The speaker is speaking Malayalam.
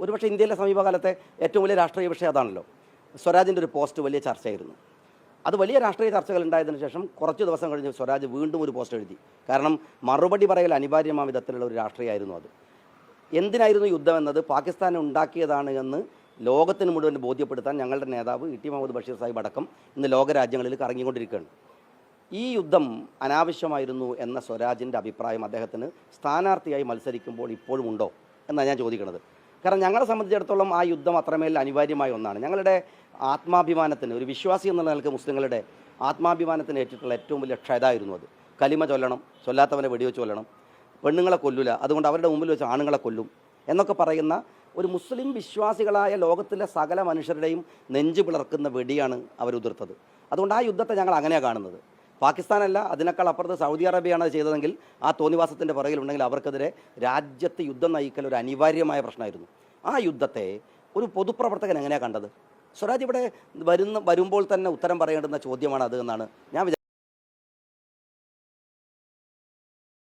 ഒരുപക്ഷെ ഇന്ത്യയിലെ സമീപകാലത്തെ ഏറ്റവും വലിയ രാഷ്ട്രീയ വിഷയം അതാണല്ലോ. സ്വരാജിന്റെ ഒരു പോസ്റ്റ് വലിയ ചർച്ചയായിരുന്നു. അത് വലിയ രാഷ്ട്രീയ ചർച്ചകൾ ഉണ്ടായതിനു ശേഷം കുറച്ച് ദിവസം കഴിഞ്ഞ് സ്വരാജ് വീണ്ടും ഒരു പോസ്റ്റ് എഴുതി. കാരണം മറുപടി പറയൽ അനിവാര്യമായ വിധത്തിലുള്ള ഒരു രാഷ്ട്രീയമായിരുന്നു അത്. എന്തിനായിരുന്നു യുദ്ധം എന്നത്? പാകിസ്ഥാൻ ഉണ്ടാക്കിയതാണ് എന്ന് ലോകത്തിന് മുഴുവൻ ബോധ്യപ്പെടുത്താൻ ഞങ്ങളുടെ നേതാവ് ഇ ടി മുഹമ്മദ് ബഷീർ സാഹിബ് അടക്കം ഇന്ന് ലോകരാജ്യങ്ങളിൽ കറങ്ങിക്കൊണ്ടിരിക്കുകയാണ്. ഈ യുദ്ധം അനാവശ്യമായിരുന്നു എന്ന സ്വരാജിന്റെ അഭിപ്രായം അദ്ദേഹത്തിന് സ്ഥാനാർത്ഥിയായി മത്സരിക്കുമ്പോൾ ഇപ്പോഴും ഉണ്ടോ എന്നാണ് ഞാൻ ചോദിക്കുന്നത് കാരണം ഞങ്ങളെ സംബന്ധിച്ചിടത്തോളം ആ യുദ്ധം അത്രമേൽ അനിവാര്യമായ ഒന്നാണ്. ഞങ്ങളുടെ ആത്മാഭിമാനത്തിന് ഒരു വിശ്വാസി എന്നുള്ള നിലയ്ക്ക് മുസ്ലിങ്ങളുടെ ആത്മാഭിമാനത്തിന് ഏറ്റിട്ടുള്ള ഏറ്റവും വലിയ ക്ഷയതായിരുന്നു അത്. കലിമ ചൊല്ലണം ചൊല്ലാത്തവനെ വെടിവെച്ച് കൊല്ലണം പെണ്ണുങ്ങളെ കൊല്ലില്ല അതുകൊണ്ട് അവരുടെ മുമ്പിൽ വെച്ച് ആണുങ്ങളെ കൊല്ലും എന്നൊക്കെ പറയുന്ന ഒരു മുസ്ലിം വിശ്വാസികളായ ലോകത്തിലെ സകല മനുഷ്യരുടെയും നെഞ്ചു പിളർക്കുന്ന വെടിയാണ് അവരുതിർത്തത്. അതുകൊണ്ട് ആ യുദ്ധത്തെ ഞങ്ങൾ അങ്ങനെയാണ് കാണുന്നത്. പാകിസ്ഥാനല്ല അതിനേക്കാൾ അപ്പുറത്ത് സൗദി അറേബ്യയാണ് അത് ചെയ്തതെങ്കിൽ ആ തോന്നിവാസത്തിന്റെ പുറകിലുണ്ടെങ്കിൽ അവർക്കെതിരെ രാജ്യത്ത് യുദ്ധം നയിക്കൽ ഒരു അനിവാര്യമായ പ്രശ്നമായിരുന്നു. ആ യുദ്ധത്തെ ഒരു പൊതുപ്രവർത്തകൻ എങ്ങനെയാണ് കണ്ടത്? സ്വരാജ് ഇവിടെ വരുന്ന വരുമ്പോൾ തന്നെ ഉത്തരം പറയേണ്ടുന്ന ചോദ്യമാണ് അത് എന്നാണ് ഞാൻ